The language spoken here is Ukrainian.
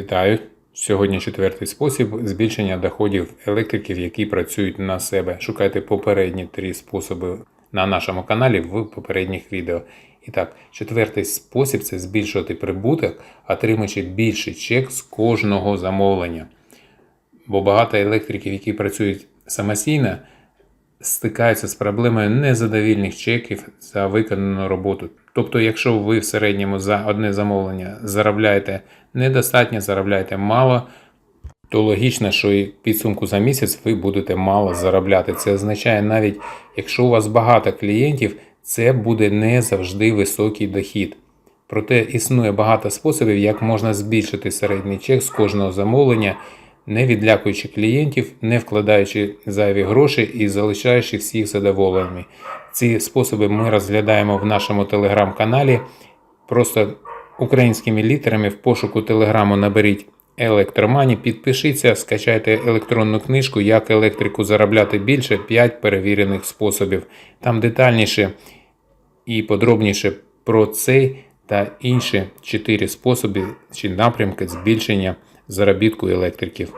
Вітаю! Сьогодні четвертий спосіб збільшення доходів електриків, які працюють на себе. Шукайте попередні три способи на нашому каналі в попередніх відео. І так, четвертий спосіб це збільшувати прибуток, отримуючи більший чек з кожного замовлення. Бо багато електриків, які працюють самостійно, стикаються з проблемою незадовільних чеків за виконану роботу. Тобто, якщо ви в середньому за одне замовлення заробляєте недостатньо, заробляєте мало, то логічно, що і підсумку за місяць ви будете мало заробляти. Це означає навіть, якщо у вас багато клієнтів, це буде не завжди високий дохід. Проте існує багато способів, як можна збільшити середній чек з кожного замовлення, не відлякуючи клієнтів, не вкладаючи зайві гроші і залишаючи всіх задоволеними. Ці способи ми розглядаємо в нашому телеграм-каналі. Просто українськими літерами в пошуку телеграму наберіть електромані, підпишіться, скачайте електронну книжку Як електрику заробляти більше 5 перевірених способів. Там детальніше і подробніше про цей та інші 4 способи чи напрямки збільшення заробітку електриків.